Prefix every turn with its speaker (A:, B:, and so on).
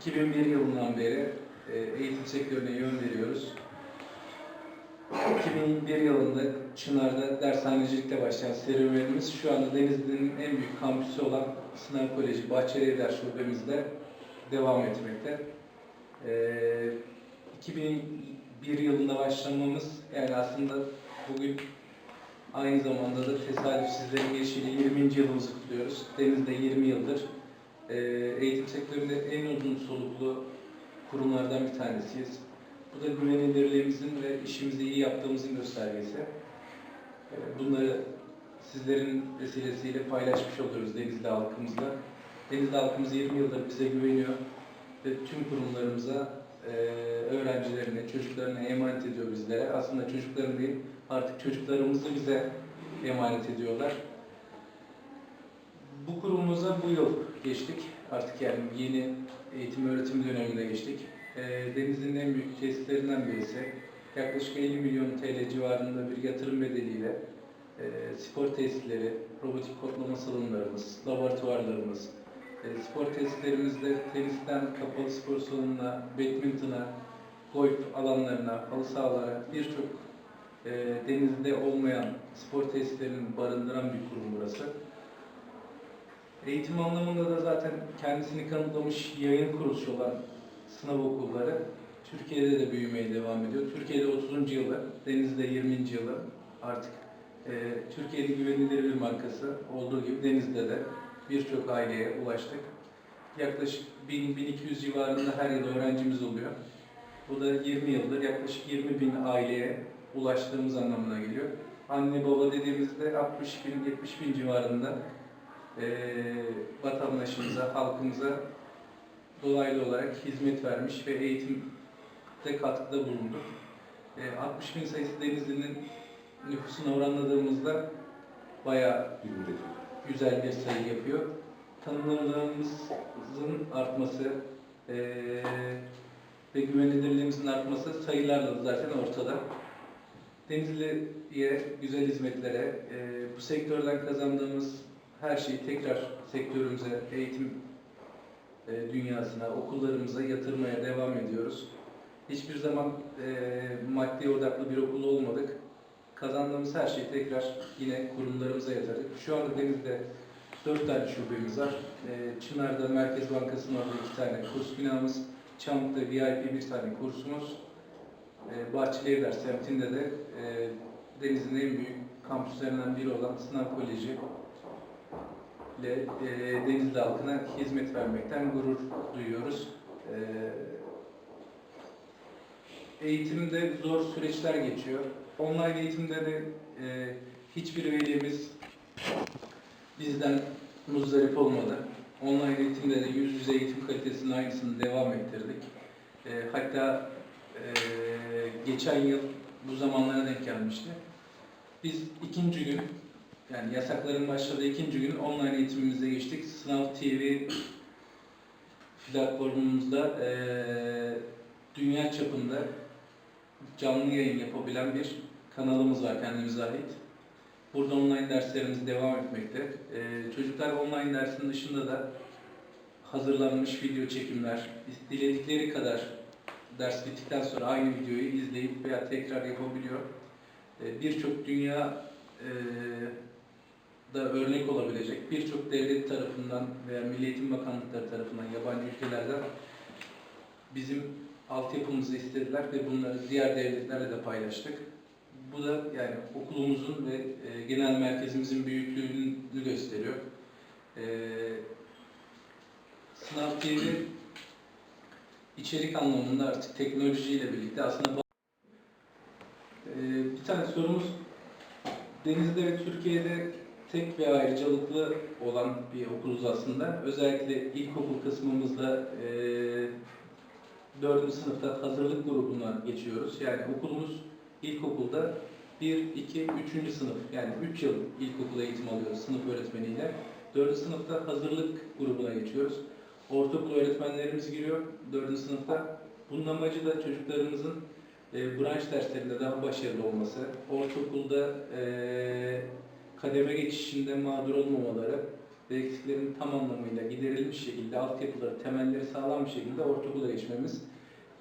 A: 2001 yılından beri e, eğitim sektörüne yön veriyoruz. 2001 yılında Çınar'da dershanecilikle başlayan serüvenimiz şu anda Denizli'nin en büyük kampüsü olan Sınav Koleji Bahçelievler Şubemizde devam etmekte. E, 2001 yılında başlamamız yani aslında bugün aynı zamanda da tesadüf sizlerin gelişiyle 20. yılımızı kutluyoruz. Deniz'de 20 yıldır e, eğitim sektöründe en uzun soluklu kurumlardan bir tanesiyiz. Bu da güvenilirliğimizin ve işimizi iyi yaptığımızın göstergesi. E, Bunları sizlerin vesilesiyle paylaşmış oluyoruz Denizli halkımızla. Denizli halkımız 20 yıldır bize güveniyor ve tüm kurumlarımıza, e, öğrencilerine, çocuklarına emanet ediyor bizlere. Aslında çocukların değil, artık çocuklarımızı bize emanet ediyorlar. Bu yıl geçtik. Artık yani yeni eğitim öğretim dönemine geçtik. Ee, Denizli'nin en büyük tesislerinden birisi. Yaklaşık 50 milyon TL civarında bir yatırım bedeliyle e, spor tesisleri, robotik kodlama salonlarımız, laboratuvarlarımız, e, spor tesislerimizde tenisten kapalı spor salonuna, badminton'a, golf alanlarına, halı sahalara birçok e, denizde olmayan spor tesislerini barındıran bir kurum burası. Eğitim anlamında da zaten kendisini kanıtlamış yayın kuruluşu olan sınav okulları Türkiye'de de büyümeye devam ediyor. Türkiye'de 30. yılı, Denizli'de 20. yılı artık e, Türkiye'nin güvenilir bir markası olduğu gibi Denizli'de de birçok aileye ulaştık. Yaklaşık 1000-1200 civarında her yıl öğrencimiz oluyor. Bu da 20 yıldır yaklaşık 20 bin aileye ulaştığımız anlamına geliyor. Anne baba dediğimizde 60 bin, 70 bin civarında eee vatandaşımıza, halkımıza dolaylı olarak hizmet vermiş ve eğitimde katkıda bulundu. Eee, 60 bin sayısı Denizli'nin nüfusuna oranladığımızda bayağı güzel bir sayı yapıyor. Tanınırlığımızın artması eee, ve güvenilirliğimizin artması sayılarla zaten ortada. Denizli'ye güzel hizmetlere, eee, bu sektörden kazandığımız her şeyi tekrar sektörümüze, eğitim eee, dünyasına, okullarımıza yatırmaya devam ediyoruz. Hiçbir zaman eee maddi odaklı bir okul olmadık. Kazandığımız her şeyi tekrar yine kurumlarımıza yatırdık. Şu anda Denizli'de dört tane şubemiz var. Eee, Çınar'da Merkez Bankası'nın orada iki tane kurs binamız, Çamlık'ta VIP bir tane kursumuz, e, Bahçelievler semtinde de e, Denizli'nin en büyük kampüslerinden biri olan Sınav Koleji ile e, Denizli halkına hizmet vermekten gurur duyuyoruz. E, eğitimde zor süreçler geçiyor. Online eğitimde de e, hiçbir velimiz bizden muzdarip olmadı. Online eğitimde de yüz yüze eğitim kalitesinin aynısını devam ettirdik. E, hatta e, geçen yıl bu zamanlara denk gelmişti. Biz ikinci gün, yani yasakların başladığı ikinci gün online eğitimimize geçtik. Sınav TV platformumuzda e, dünya çapında canlı yayın yapabilen bir kanalımız var kendimize ait. Burada online derslerimiz devam etmekte. Ee, çocuklar online dersin dışında da hazırlanmış video çekimler, diledikleri kadar ders bittikten sonra aynı videoyu izleyip veya tekrar yapabiliyor. Ee, birçok dünya e, da örnek olabilecek birçok devlet tarafından veya Milli Eğitim Bakanlıkları tarafından yabancı ülkelerden bizim altyapımızı istediler ve bunları diğer devletlerle de paylaştık. Bu da yani okulumuzun ve e, genel merkezimizin büyüklüğünü gösteriyor. E, Sınav TV içerik anlamında artık teknolojiyle birlikte aslında e, bir tane sorumuz Denizli'de ve Türkiye'de tek ve ayrıcalıklı olan bir okuluz aslında. Özellikle ilkokul kısmımızda e, 4. sınıfta hazırlık grubuna geçiyoruz. Yani okulumuz ilkokulda 1, 2, 3. sınıf yani 3 yıl ilkokul eğitim alıyoruz sınıf öğretmeniyle. 4. sınıfta hazırlık grubuna geçiyoruz. Ortaokul öğretmenlerimiz giriyor 4. sınıfta. Bunun amacı da çocuklarımızın e, branş derslerinde daha başarılı olması, ortaokulda e, kademe geçişinde mağdur olmamaları ve eksiklerin tam anlamıyla giderilmiş şekilde altyapıları, temelleri sağlam bir şekilde ortaokula geçmemiz